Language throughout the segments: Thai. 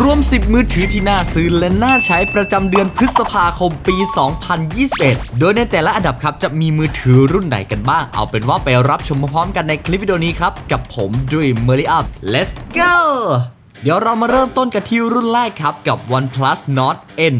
รวม 10 มือถือที่น่าซื้อและน่าใช้ประจำเดือนพฤษภาคมปี 2021 โดยในแต่ละอันดับครับจะมีมือถือรุ่นไหนกันบ้าง เอาเป็นว่าไปรับชมพร้อมกันในคลิปวิดีโอนี้ครับ กับผม Dream m e r i Up Let's go เดี๋ยวเรามาเริ่มต้นกันที่รุ่นแรกครับกับ OnePlus Nord N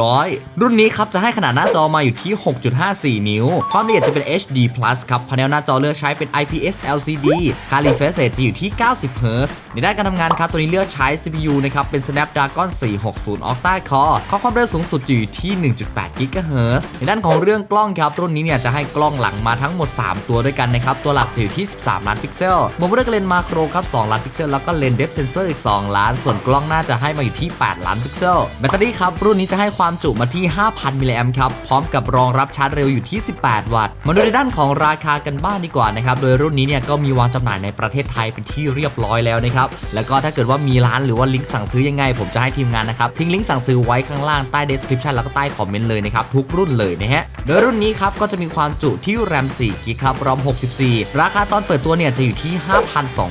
100 รุ่นนี้ครับจะให้ขนาดหน้าจอมาอยู่ที่ 6.54 นิ้ว ความละเอียดจะเป็น HD Plus ครับพาเนลหน้าจอเลือกใช้เป็น IPS LCD ค่า refresh rate จะอยู่ที่ 90 Hz ในด้านการทำงานครับตัวนี้เลือกใช้ CPU นะครับเป็น Snapdragon 460 Octa Core ข้อความเร็วสูงสุดจะอยู่ที่ 1.8 GHz ในด้านของเรื่องกล้องครับรุ่นนี้เนี่ยจะให้กล้องหลังมาทั้งหมด 3 ตัวด้วยกันนะครับตัวหลักจะอยู่ที่ 13 ล้านพิกเซลโมเลือกเลนส์มาโครครับ 2 ล้านพิกเซลแล้วก็เลนส์เดฟเซนเซอร์อีก 2 ล้าน ส่วนกล้องหน้าจะให้มาอยู่ที่ 8 ล้านพิกเซลแบตเตอรี่ครับรุ่นนี้จะให้ความจุมาที่ 5,000 มิลลิแอมป์ครับ พร้อมกับรองรับชาร์จเร็วอยู่ที่ 18 วัตต์ มาดูในด้านของราคากันบ้างดีกว่านะครับ โดยรุ่นนี้เนี่ยก็มีวางจำหน่ายในประเทศไทยเป็นที่เรียบร้อยแล้วนะครับ แล้วก็ถ้าเกิดว่ามีร้านหรือว่าลิงก์สั่งซื้อยังไง ผมจะให้ทีมงานนะครับทิ้งลิงก์สั่งซื้อไว้ข้างล่างใต้ description แล้วก็ใต้คอมเมนต์เลยนะครับทุกรุ่นเลยนะฮะ โดยรุ่นนี้ครับก็จะมีความจุที่แรม4กิกครับรอม 64 ราคาตอนเปิดตัวเนี่ยจะอยู่ที่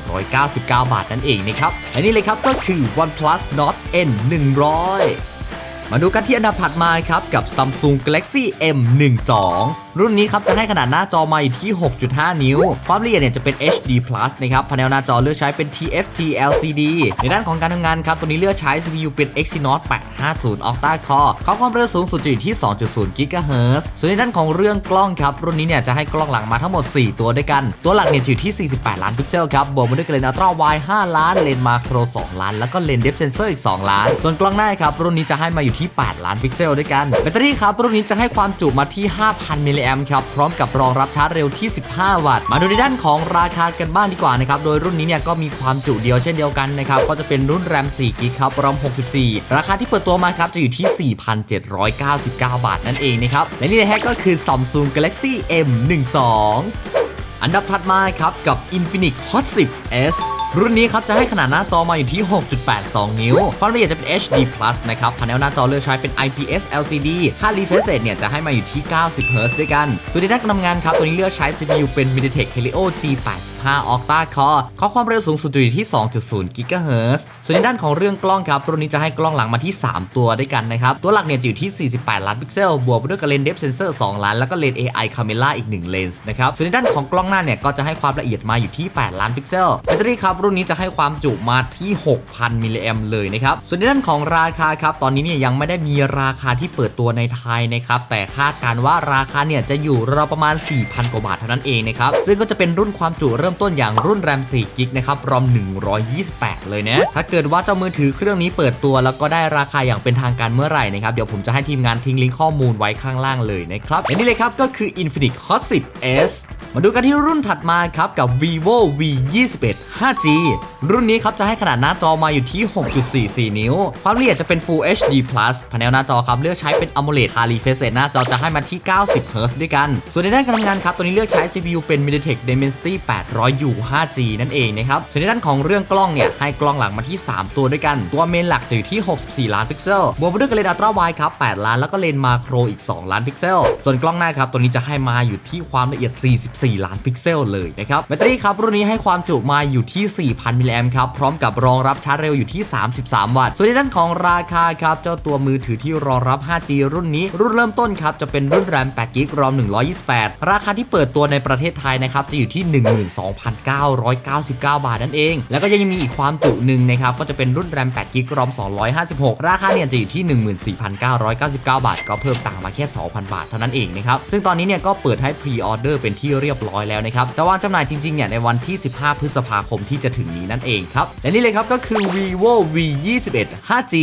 5,299 บาทนั่นเองนะครับและนี่เลยครับก็คือ OnePlus Nord N 100 มาดูกันที่อันดับถัดมาครับกับ Samsung Galaxy M12 รุ่นนี้ครับจะให้ขนาดหน้าจอมาอยู่ที่ 6.5 นิ้ว ความละเอียดเนี่ยจะเป็น HD Plus นะครับพาเนลหน้าจอเลือกใช้เป็น TFT LCD ในด้านของการทำงานครับตัวนี้เลือกใช้ CPU เป็น Exynos 850 Octa Core เขาความเร็วสูงสุดจะอยู่ที่ 2.0 GHz ส่วนในด้านของเรื่องกล้องครับรุ่นนี้เนี่ยจะให้กล้องหลังมาทั้งหมด 4 ตัวด้วยกัน ตัวหลักเนี่ยอยู่ที่ 48 ล้านพิกเซลครับบวกมาด้วยเลนส์อัลตร้าไวด์5ล้านเลนส์มาโคร 2 ล้าน แล้วก็เลนส์เดฟเซนเซอร์อีก 2 ล้าน ส่วนกล้องหน้าครับรุ่นนี้จะให้มาอยู่ที่ 8 ล้านพิกเซลด้วยกันแบตเตอรี่ครับรุ่นนี้จะให้ความจุมาที่ 5,000มิลลิแอมครับ พร้อมกับรองรับชาร์จเร็วที่ 15 วัตต์ มาดูในด้านของราคากันบ้างดีกว่านะครับ โดยรุ่นนี้เนี่ยก็มีความจุเดียวเช่นเดียวกันนะครับ ก็จะเป็นรุ่นแรม4กิกครับรอม 64 ราคาที่เปิดตัวมาครับ จะอยู่ที่ 4,799 บาทนั่นเองนะครับ และนี่นะฮะก็คือ Samsung Galaxy M12 อันดับถัดมาครับกับ Infinix Hot 10 S รุ่นนี้ครับจะให้ขนาดหน้าจอมาอยู่ที่ 6.82 นิ้ว ความละเอียดจะเป็น HD Plus นะครับพาเนลหน้าจอเลือกใช้เป็น IPS LCD ค่า refresh rate เนี่ยจะให้มาอยู่ที่ 90 Hz ด้วยกัน ส่วนในด้านการทำงานครับ ตัวนี้เลือกใช้ CPU เป็น MediaTek Helio G85 Octa Core ข้อความเร็วสูงสุดอยู่ที่ 2.0 GHz ส่วนในด้านของเรื่องกล้องครับ รุ่นนี้จะให้กล้องหลังมาที่ 3 ตัวด้วยกันนะครับ ตัวหลักเนี่ยจะอยู่ที่ 48 ล้านพิกเซล บวกไปด้วยกับเลนส์ depth sensor 2 ล้าน แล้วก็เลนส์ AI camera อีก 1 เลนส์นะครับ ส่วนในด้านของกล้องหน้าเนี่ยก็จะให้ความละเอียดมาอยู่ที่ 8 ล้านพิกเซล แบตเตอรี่ครับรุ่นนี้จะให้ความจุมาที่ 6,000 มิลลิแอมเลยนะครับ ส่วนในด้านของราคาครับ ตอนนี้เนี่ยยังไม่ได้มีราคาที่เปิดตัวในไทยนะครับ แต่คาดการว่าราคาเนี่ยจะอยู่ราวประมาณ 4,000 กว่าบาทเท่านั้นเองนะครับ ซึ่งก็จะเป็นรุ่นความจุเริ่มต้นอย่างรุ่นแรม4กิกนะครับ รอม 128 เลยนะ ถ้าเกิดว่าเจ้ามือถือเครื่องนี้เปิดตัว แล้วก็ได้ราคาอย่างเป็นทางการเมื่อไหร่นะครับ เดี๋ยวผมจะให้ทีมงานทิ้งลิงก์ข้อมูลไว้ข้างล่างเลยนะครับและนี่เลยครับก็คือ Infinix Hot 10 S มาดูกันที่รุ่นถัดมาครับกับ vivo v 2 1 5G รุ่นนี้ครับจะให้ขนาดหน้าจอมาอยู่ที่ 6.44 นิ้ว ความละเอียดจะเป็น Full HD Plus พาเนหน้าจอครับเลือกใช้เป็น AMOLED High Refresh Rate หน้าจอจะให้มาที่ 90 Hz ด้วยกัน ส่วนในด้านการทำงานครับตัวนี้เลือกใช้ CPU เป็น MediaTek Dimensity 800U 5G นั่นเองนะครับ ส่วนในด้านของเรื่องกล้องเนี่ยให้กล้องหลังมาที่ 3 ตัวด้วยกัน ตัวเมนหลักจะอยู่ที่ 64 ล้านพิกเซล บวกไปด้วยกับเลนส์อัลตร้าไวครับ 8 ล้าน แล้วก็เลนส์มาโครอีก 2 ล้านพิกเซล ส่วนกล้องหน้าครับตัวนี้จะให้มาอยู่ที่ความละเอียด 44 ล้านพิกเซลเลยนะครับ แบตเตอรี่ครับรุ่นนี้ให้ความจุมาอยู่ที่4,000 มิลลิแอมป์ครับ พร้อมกับรองรับชาร์จเร็วอยู่ที่ 33 วัตต์ ส่วนในด้านของราคาครับ เจ้าตัวมือถือที่รองรับ 5G รุ่นนี้ รุ่นเริ่มต้นครับ จะเป็นรุ่นแรม8กิกรอม128 ราคาที่เปิดตัวในประเทศไทยนะครับ จะอยู่ที่ 12,999 บาทนั่นเอง แล้วก็ยังมีอีกความจุหนึ่งนะครับ ก็จะเป็นรุ่นแรม8กิกรอม256 ราคาเนี่ยจะอยู่ที่ 14,999 บาท ก็เพิ่มต่างมาแค่ 2,000 บาทเท่านั้นเองนะครับ ซึ่งตอนนี้เนี่ยก็เปิดให้พรีออเดอร์เป็นที่เรียบร้อยแล้วนะครับ จะวางจำหน่ายจริงๆเนี่ยในวันที่ 15 พฤษภาคมที่จะถึงนี้นั่นเองครับ และนี่เลยครับก็คือ vivo v 2 1 5G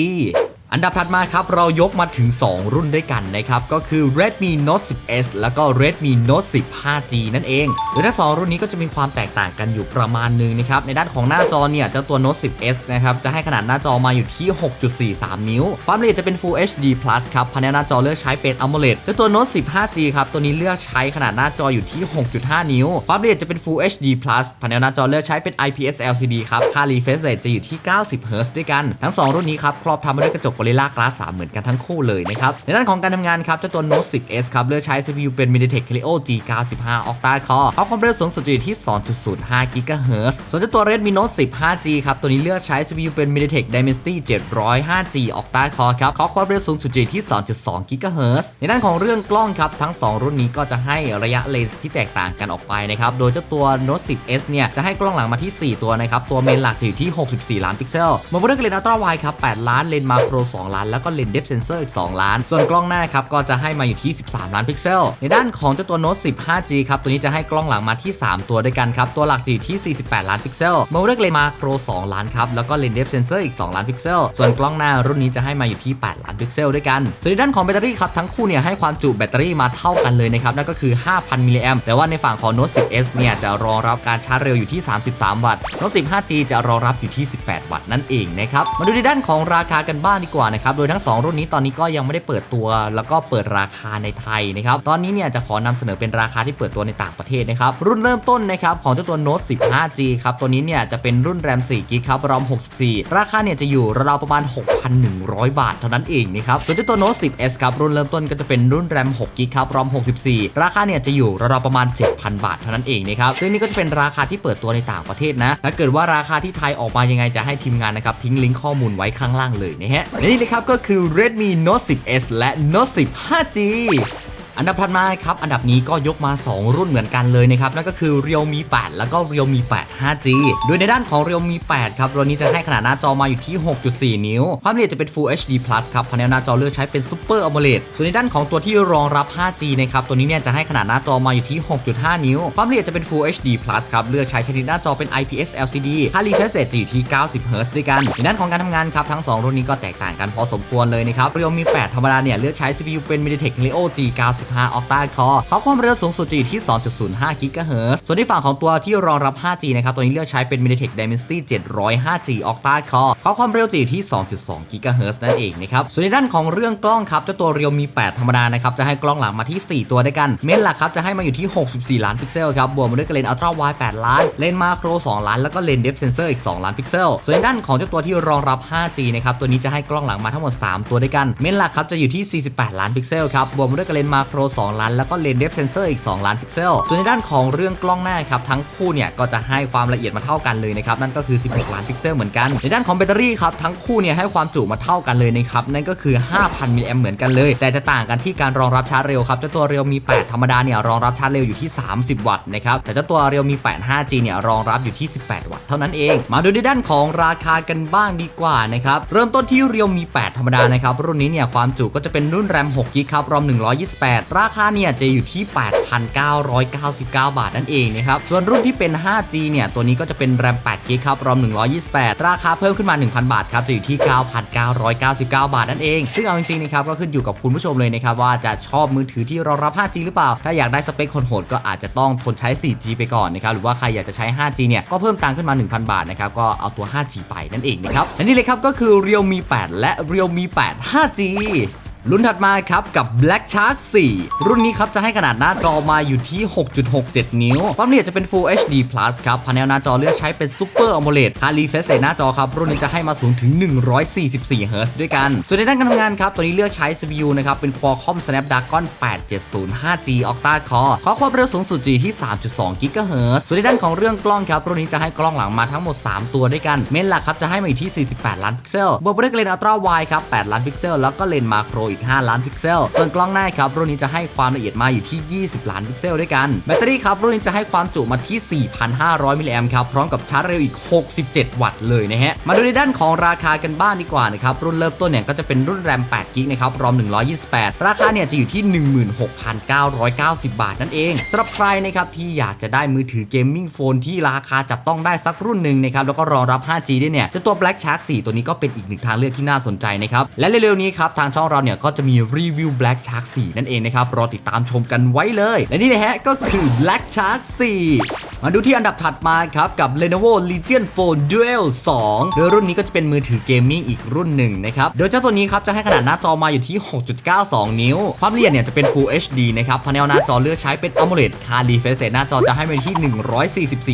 อันดับถัดมาครับ เรายกมาถึง 2 รุ่นด้วยกันนะครับ ก็คือ Redmi Note 10s แล้วก็ Redmi Note 10 5G นั่นเอง โดยทั้งสองรุ่นนี้ก็จะมีความแตกต่างกันอยู่ประมาณนึงนะครับ ในด้านของหน้าจอเนี่ยเจ้าตัว Note 10s นะครับ จะให้ขนาดหน้าจอมาอยู่ที่ 6.43 นิ้ว ความละเอียดจะเป็น Full HD Plus ครับพาเนลหน้าจอเลือกใช้เป็น AMOLED เจ้าตัว Note 10 5G ครับ ตัวนี้เลือกใช้ขนาดหน้าจออยู่ที่ 6.5 นิ้ว ความละเอียดจะเป็น Full HD Plus พาเนลหน้าจอเลือกใช้เป็น IPS LCD ครับ ค่า refresh rate จะอยู่ที่ 90 Hz ด้วยกัน ทั้ง 2 รุ่นนี้ครับครอบทำมาด้วยกระจก Gorilla Glass 3 เหมือนกันทั้งคู่เลยนะครับ ในด้านของการทำงานครับเจ้าตัว Note 10s ครับเลือกใช้ CPU เป็น MediaTek Helio G95 Octa Core เขาความเร็วสูงสุดอยู่ที่ 2.05 GHz ส่วนเจ้าตัว Redmi Note 10 5G ครับตัวนี้เลือกใช้ CPU เป็น MediaTek Dimensity 705G Octa Core ครับเขาความเร็วสูงสุดอยู่ที่ 2.2 GHz ในด้านของเรื่องกล้องครับทั้ง 2 รุ่นนี้ก็จะให้ระยะเลนส์ที่แตกต่างกันออกไปนะครับโดยเจ้าตัว Note 10s เนี่ยจะให้กล้องหลังมาที่ 4 ตัวนะครับตัวเมนหลักจะอยู่ที่ 64 ล้านพิกเซลมาเรื่องเลนส์อัลตร้าไวครับ8ล้านเลนส์มาโคร2 ล้าน แล้วก็เลนส์เดฟเซนเซอร์อีก 2 ล้าน ส่วนกล้องหน้าครับก็จะให้มาอยู่ที่ 13 ล้านพิกเซล ในด้านของเจ้าตัว Note 10 5G ครับตัวนี้จะให้กล้องหลังมาที่ 3 ตัวด้วยกันครับตัวหลักจะอยู่ที่ 48 ล้านพิกเซลมเรื่องเลนส์มาโคร 2 ล้านครับแล้วก็เลนส์เดฟเซนเซอร์อีก 2 ล้านพิกเซล ส่วนกล้องหน้ารุ่นนี้จะให้มาอยู่ที่ 8 ล้านพิกเซลด้วยกันส่วนในด้านของแบตเตอรี่ครับทั้งคู่เนี่ยให้ความจุแบตเตอรี่มาเท่ากันเลยนะครับนั่นก็คือ 5,000 มิลลิแอมแต่ว่าในฝั่งของ Note 10s เนี่ยจะรองรับการชาร์จเร็วอยู่ที่ 33 วัตต์ Note 10 5G จะรองรับอยู่ที่ 18 วัตต์นั่นเองนะครับมาดูในด้านของราคากันบ้างดีกว่านะครับ โดยทั้ง 2 รุ่นนี้ตอนนี้ก็ยังไม่ได้เปิดตัว แล้วก็เปิดราคาในไทยนะครับ ตอนนี้เนี่ยจะขอนำเสนอเป็นราคาที่เปิดตัวในต่างประเทศนะครับ รุ่นเริ่มต้นนะครับของเจ้าตัว Note 15G ครับ ตัวนี้เนี่ยจะเป็นรุ่นแรม4 g b ครับ ROM 64 ราคาเนี่ยจะอยู่ราวๆประมาณ 6,100 บาท เท่านั้นเองนะครับส่วนเจ้าตัว Note 10s ครับ รุ่นเริ่มต้นก็จะเป็นรุ่นแรม6 g b ครับ ROM 64 ราคาเนี่ยจะอยู่ราวๆประมาณ 7,000 บาท เท่านั้นเองนะครับ ซึ่งนี่ก็จะเป็นราคาที่เปิดตัวในต่างประเทศนะ ถ้าเกิดว่าราคาที่ไทยออกมายังไงจะให้ทีมงานนะครับทิ้งลิงก์ข้อมูลไว้ข้างล่างเลยนะฮะแลนี่เลยครับก็คือ Redmi Note 10s และ Note 10 5G อันดับถัดมาครับ อันดับนี้ก็ยกมา 2 รุ่นเหมือนกันเลยนะครับ นั่นก็คือ Realme 8 แล้วก็ Realme 8 5G โดยในด้านของ Realme 8 ครับรุ่นนี้จะให้ขนาดหน้าจอมาอยู่ที่ 6.4 นิ้ว ความละเอียดจะเป็น Full HD Plus ครับพาเนลหน้าจอเลือกใช้เป็น Super AMOLED ส่วนในด้านของตัวที่รองรับ 5G นะครับ ตัวนี้เนี่ยจะให้ขนาดหน้าจอมาอยู่ที่ 6.5 นิ้ว ความละเอียดจะเป็น Full HD Plus ครับ เลือกใช้ชนิดหน้าจอเป็น IPS LCD ค่า refresh rate จะอยู่ที่ 90 Hz ด้วยกัน ในด้านของการทำงานครับ ทั้ง 2 รุ่นนี้ก็แตกต่างกันพอสมควรเลยนะครับ Realme 8 ธรรมดาเนี่ยเลือกใช้ CPU เป็น MediaTek Helio G95 Octa Core เขาความเร็วสูงสุดจะอยู่ที่ 2.05 GHz ส่วนที่ฝั่งของตัวที่รองรับ 5G นะครับ ตัวนี้เลือกใช้เป็น MediaTek Dimensity 705G Octa Core เขาความเร็วจะอยู่ที่ 2.2 GHz นั่นเองนะครับ ส่วนในด้านของเรื่องกล้องครับ เจ้าตัว Realme 8ธรรมดานะครับ จะให้กล้องหลังมาที่ 4 ตัวด้วยกัน เมนหลักครับ จะให้มาอยู่ที่ 64 ล้านพิกเซลครับ บวกมาด้วยกับเลนส์ Ultra Wide 8ล้าน เลนส์มาโคร 2 ล้าน แล้วก็เลนส์ Depth Sensor อีก 2 ล้านพิกเซล ส่วนในด้านของเจ้าตัวที่รองรับ 5G นะครับ ตัวนี้จะให้กล้องหลังมาทั้งหมด 3 ตัวด้วยกัน เมนหลักครับจะอยู่ที่ 48 ล้านพิกเซลครับ บวกมาด้วยกับเลนส์มาโคร2 ล้าน แล้วก็เลนส์ Depth Sensor อีก 2 ล้านพิกเซล ส่วนในด้านของเรื่องกล้องหน้าครับทั้งคู่เนี่ยก็จะให้ความละเอียดมาเท่ากันเลยนะครับนั่นก็คือ 16 ล้านพิกเซลเหมือนกัน ในด้านของแบตเตอรี่ครับทั้งคู่เนี่ยให้ความจุมาเท่ากันเลยนะครับนั่นก็คือ 5,000 มิลลิแอมเหมือนกันเลย แต่จะต่างกันที่การรองรับชาร์จเร็วครับเจ้าตัว Realme 8ธรรมดาเนี่ยรองรับชาร์จเร็วอยู่ที่ 30 วัตต์นะครับแต่เจ้าตัว Realme 8 5G เนี่ยรองรับอยู่ที่ 18 วัตต์เท่านั้นเอง มาดูในด้านของราคากันบ้างดีกว่านะครับเริ่มต้นที่ Realme 8ธรรมดานะครับรุ่นนี้เนี่ยความจุก็จะเป็นรุ่นแรม6 g b ครับ ROM 128ราคาเนี่ยจะอยู่ที่ 8,999 บาทนั่นเองนะครับส่วนรุ่นที่เป็น 5G เนี่ยตัวนี้ก็จะเป็นแรม8 g b ครับ ROM 128 ราคาเพิ่มขึ้นมา 1,000 บาทครับจะอยู่ที่ 9,999 บาทนั่นเอง ซึ่งเอาจริงๆนะครับก็ขึ้นอยู่กับคุณผู้ชมเลยนะครับว่าจะชอบมือถือที่รองรับ 5G หรือเปล่า ถ้าอยากได้สเปคคนโหดก็อาจจะต้องทนใช้ 4G ไปก่อนนะครับหรือว่าใครอยากจะใช้ 5G เนี่ยก็เพิ่มตังค์ขึ้นมา 1,000 บาทนะครับก็เอาตัว 5G ไปนั่นเองนะครับและนี่เลยครับก็คือ Realme 8 และ Realme 8 5G รุ่นถัดมาครับกับ Black Shark 4 รุ่นนี้ครับจะให้ขนาดหน้าจอมาอยู่ที่ 6.67 นิ้ว ความละเอียดจะเป็น Full HD Plus ครับพาเนลหน้าจอเลือกใช้เป็น Super AMOLED ค่า refresh rate หน้าจอครับ รุ่นนี้จะให้มาสูงถึง 144 Hz ด้วยกัน ส่วนในด้านการทำงานครับ ตัวนี้เลือกใช้ CPU นะครับ เป็น Qualcomm Snapdragon 870 5G Octa Core ขอความเร็วสูงสุดอยู่ที่ 3.2 GHz ส่วนในด้านของเรื่องกล้องครับ รุ่นนี้จะให้กล้องหลังมาทั้งหมด 3 ตัวด้วยกัน เมนหลักครับจะให้มาอยู่ที่ 48 ล้านพิกเซล บวกไปด้วยเลนส์ Ultra Wide ครับ 8 ล้านพิกเซล แล้วก็เลนส์มาโครอีก5 ล้านพิกเซล ส่วนกล้องหน้าครับรุ่นนี้จะให้ความละเอียดมาอยู่ที่ 20 ล้านพิกเซลด้วยกัน แบตเตอรี่ครับรุ่นนี้จะให้ความจุมาที่ 4,500 มิลลิแอมป์ครับ พร้อมกับชาร์จเร็วอีก 67 วัตต์เลยนะฮะ มาดูในด้านของราคากันบ้างดีกว่านะครับ รุ่นเริ่มต้นเนี่ยก็จะเป็นรุ่นแรม8กิกนะครับ รอม 128 ราคาเนี่ยจะอยู่ที่ 16,990 บาทนั่นเองสำหรับใครนะครับที่อยากจะได้มือถือเกมมิ่งโฟนที่ราคาจับต้องได้สักรุ่นหนึ่งนะครับแล้วก็รองรับ 5G ด้วยเนี่ยเจ้าตัว Black Shark 4 ตัวนี้ก็เป็นอีกหนึ่งทางเลือกที่น่าสนใจนะครับและเร็วๆนี้ครับทางช่องเราเนี่ยก็็จะมีรีวิว Black Shark 4 นั่นเองนะครับ รอติดตามชมกันไว้เลย และนี่นะฮะก็คือ Black Shark 4 มาดูที่อันดับถัดมาครับกับ Lenovo Legion Phone Duel 2โดยรุ่นนี้ก็จะเป็นมือถือเกมมิ่งอีกรุ่นหนึ่งนะครับ โดยเจ้าตัวนี้ครับจะให้ขนาดหน้าจอมาอยู่ที่ 6.92 นิ้ว ความละเอียดเนี่ยจะเป็น Full HD นะครับพาเนลหน้าจอเลือกใช้เป็น AMOLED คา refresh หน้าจอจะให้มาที่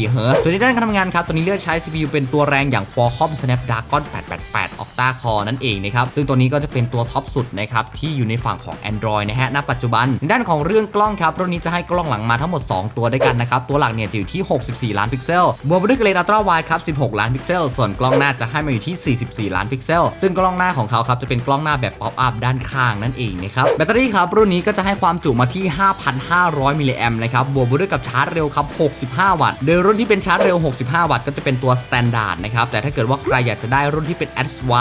144 Hz ส่วนในด้านการทำงานครับตัวนี้เลือกใช้ CPU เป็นตัวแรงอย่าง Qualcomm Snapdragon 888 Octa Core นั่นเองนะครับซึ่งตัวนี้ก็จะเป็นตัวท็อปสุดนะครับที่อยู่ในฝั่งของ Android นะฮะณปัจจุบันด้านของเรื่องกล้องครับรุ่นนี้จะให้กล้องหลังมาทั้งหมด 2 ตัวด้วยกันนะครับตัวหลักเนี่ยจะอยู่ที่ 64 ล้านพิกเซลบวกไปด้วยเลนส์อัลตร้าไวครับ 16 ล้านพิกเซล ส่วนกล้องหน้าจะให้มาอยู่ที่ 44 ล้านพิกเซล ซึ่งกล้องหน้าของเขาครับจะเป็นกล้องหน้าแบบป๊อปอัพด้านข้างนั่นเองนะครับแบตเตอรี่ครับรุ่นนี้ก็จะให้ความจุมาที่ 5,500 มิลลิแอมนะครับบวกไปด้วยกับชาร์จเร็วครับ 65 วัตต์โดยรุ่นที่เป็นชาร์จเร็ว 65 วัตต์ก็จะเป็นตัวสแตนดาร์ดนะครับแต่ถ้าเกิดว่าใครอยากจะได้รุ่นที่เป็น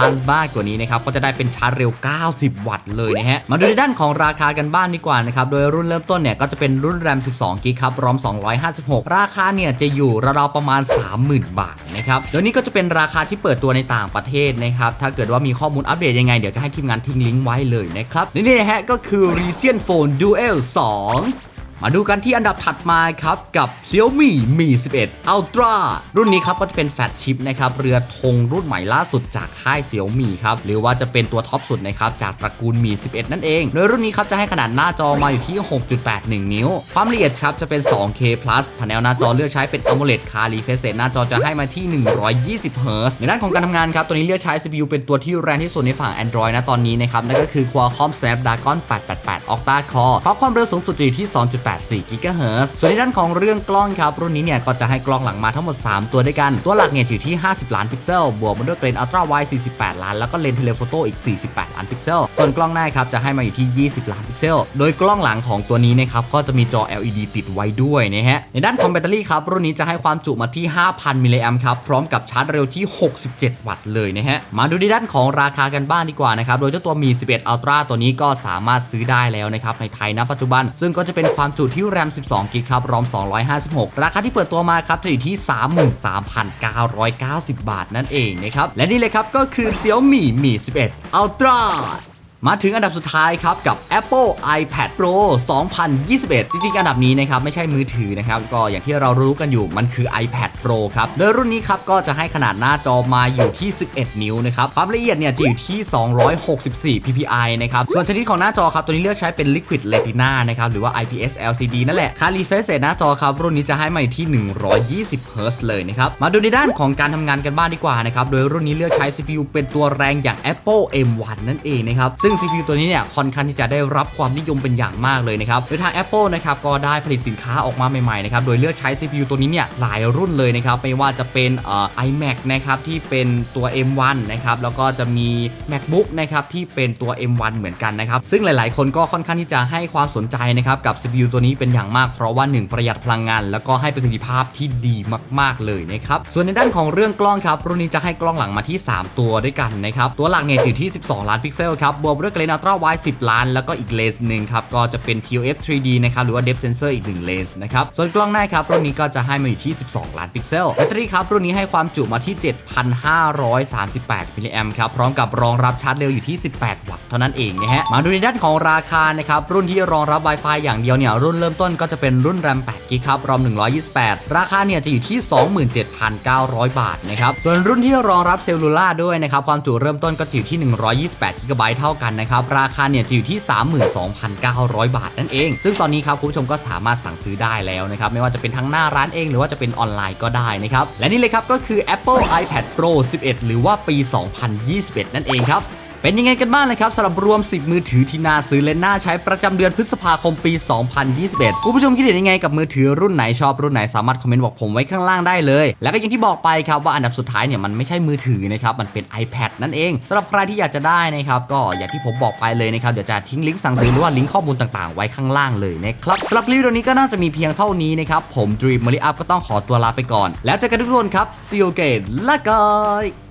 Advanced มากกว่านี้นะครับก็จะได้เป็นชาร์จเร็ว 90 วัตต์เลยนะฮะมาดูในด้านของราคากันบ้างดีกว่านะครับโดยรุ่นเริ่มต้นเนี่ยก็จะเป็นรุ่นแรม 12กิกครับรอม 256 ราคาเนี่ยจะอยู่ราวๆประมาณ 30,000 บาทนะครับโดยนี้ก็จะเป็นราคาที่เปิดตัวในต่างประเทศนะครับถ้าเกิดว่ามีข้อมูลอัปเดตยังไงเดี๋ยวจะให้ทีมงานทิ้งลิงก์ไว้เลยนะครับนี่นะฮะก็คือ Region Phone Duel 2 มาดูกันที่อันดับถัดมาครับ กับ Xiaomi Mi 11 Ultra รุ่นนี้ครับก็จะเป็นแฟลชิปนะครับ เรือธงรุ่นใหม่ล่าสุดจากค่าย Xiaomi ครับ หรือว่าจะเป็นตัวท็อปสุดนะครับ จากตระกูล Mi 11 นั่นเอง โดยรุ่นนี้ครับจะให้ขนาดหน้าจอมาอยู่ที่ 6.81 นิ้ว ความละเอียดครับจะเป็น 2K plus พาเนหน้าจอเลือกใช้เป็น AMOLED ค่า refresh rate หน้าจอจะให้มาที่ 120 Hz ในด้านของการทำงานครับตัวนี้เลือกใช้ CPU เป็นตัวที่แรงที่สุดในฝั่ง Android นะตอนนี้นะครับนั่นก็คือ Qualcomm Snapdragon 888 Octa Core ขอความเร็วสูงสุดอยู่ที่8 4 GHz ส่วนในด้านของเรื่องกล้องครับ รุ่นนี้เนี่ยก็จะให้กล้องหลังมาทั้งหมด 3 ตัวด้วยกัน ตัวหลักเนี่ยอยู่ที่ 50 ล้านพิกเซล บวกมาด้วยเลนส์อัลตร้าไวด์48 ล้าน แล้วก็เลนส์เทเลโฟโต้อีก 48 ล้านพิกเซล ส่วนกล้องหน้าครับจะให้มาอยู่ที่ 20 ล้านพิกเซล โดยกล้องหลังของตัวนี้นะครับก็จะมีจอ LED ติดไว้ด้วยนะฮะ ในด้านของแบตเตอรี่ครับรุ่นนี้จะให้ความจุมาที่ 5,000 มิลลิแอมครับ พร้อมกับชาร์จเร็วที่ 67 วัตต์เลยนะฮะ มาดูในด้านของราคากันบ้างดีกว่านะครับ โดยเจ้าตัวมี 11 Ultra ตัวนี้ก็สามารถซื้อได้แล้วนะครับในไทยณปัจจุบัน ซึ่งก็จะเป็นความจุที่แรม 12กิกครับรอม 256 ราคาที่เปิดตัวมาครับจะอยู่ที่ 33,990 บาทนั่นเองนะครับ และนี่เลยครับก็คือ Xiaomi Mi 11 Ultra มาถึงอันดับสุดท้ายครับกับ Apple iPad Pro 2021 จริงๆ อันดับนี้นะครับไม่ใช่มือถือนะครับก็อย่างที่เรารู้กันอยู่มันคือ iPad Pro ครับโดยรุ่นนี้ครับก็จะให้ขนาดหน้าจอมาอยู่ที่ 11 นิ้วนะครับความละเอียดเนี่ยจะอยู่ที่ 264 ppi นะครับส่วนชนิดของหน้าจอครับตัวนี้เลือกใช้เป็น Liquid Retina นะครับหรือว่า IPS LCD นั่นแหละค่า refresh rate หน้าจอครับรุ่นนี้จะให้มาอยู่ที่ 120 Hz เลยนะครับมาดูในด้านของการทำงานกันบ้างดีกว่านะครับโดยรุ่นนี้เลือกใช้ CPU เป็นตัวแรงอย่าง Apple M1 นั่นเองนะครับซึ่ง CPU ตัวนี้เนี่ยค่อนข้างที่จะได้รับความนิยมเป็นอย่างมากเลยนะครับโดยทาง Apple นะครับก็ได้ผลิตสินค้าออกมาใหม่ๆนะครับโดยเลือกใช้ CPU ตัวนี้เนี่ยหลายรุ่นเลยนะครับไม่ว่าจะเป็นเอ่อ iMac นะครับที่เป็นตัว M1 นะครับแล้วก็จะมี MacBook นะครับที่เป็นตัว M1 เหมือนกันนะครับซึ่งหลาย ๆ คนก็ค่อนข้างที่จะให้ความสนใจนะครับกับ CPU ตัวนี้เป็นอย่างมากเพราะว่า 1 ประหยัดพลังงาน แล้วก็ให้ประสิทธิภาพที่ดีมาก ๆ เลยนะครับส่วนในด้านของเรื่องกล้องครับรุ่นนี้จะให้กล้องหลังมาที่ 3 ตัวด้วยกันนะครับตัวหลักเนี่ยอยู่ที่ 12 ล้านพิกเซลครับบวกด้วยเลนส์อัลตร้าไวด์10 ล้าน แล้วก็อีกเลนส์หนึ่งครับ ก็จะเป็น TOF 3D นะครับหรือว่า Depth Sensor อีก1เลนส์นะครับ ส่วนกล้องหน้าครับ รุ่นนี้ก็จะให้มาอยู่ที่ 12 ล้านพิกเซลแบตเตอรี่ครับรุ่นนี้ให้ความจุมาที่ 7,538มิลลิแอมครับพร้อมกับรองรับชาร์จเร็วอยู่ที่ 18 วัตต์เท่านั้นเองนะฮะมาดูในด้านของราคานะครับรุ่นที่รองรับ Wi-Fi อย่างเดียวเนี่ยรุ่นเริ่มต้นก็จะเป็นรุ่นแรม8กิกครับรอม128 ราคาเนี่ยจะอยู่ที่ 27,900 บาทนะครับส่วนรุ่นที่รองรับเซลลูล่าด้วยนะครับความจุเริ่มต้นก็จะอยู่ที่128กิกะไบต์เท่ากันนะครับ ราคาเนี่ยจะอยู่ที่ 32,900 บาทนั่นเอง ซึ่งตอนนี้ครับคุณผู้ชมก็สามารถสั่งซื้อได้แล้วนะครับ ไม่ว่าจะเป็นทั้งหน้าร้านเอง หรือว่าจะเป็นออนไลน์ก็ได้นะครับ และนี่เลยครับก็คือ Apple iPad Pro 11 หรือว่าปี 2021 นั่นเองครับ เป็นยังไงกันบ้างเลยครับสำหรับรวม 10 มือถือที่น่าซื้อและน่าใช้ประจำเดือนพฤษภาคมปี 2021 คุณผู้ชมคิดเห็นยังไงกับมือถือรุ่นไหนชอบรุ่นไหนสามารถคอมเมนต์บอกผมไว้ข้างล่างได้เลย แล้วก็อย่างที่บอกไปครับว่าอันดับสุดท้ายเนี่ยมันไม่ใช่มือถือนะครับมันเป็น iPad นั่นเองสำหรับใครที่อยากจะได้นะครับก็อย่างที่ผมบอกไปเลยนะครับเดี๋ยวจะทิ้งลิงก์สั่งซื้อหรือว่าลิงก์ข้อมูลต่างๆ ไว้ข้างล่างเลยนะครับสำหรับรีวิวนี้ก็น่าจะมีเพียงเท่านี้นะครับผม Dream m a r i Up ก็ต้องขอตัวลาไปก่อน แล้วเจอกันทุกคนครับ See you again ละกาย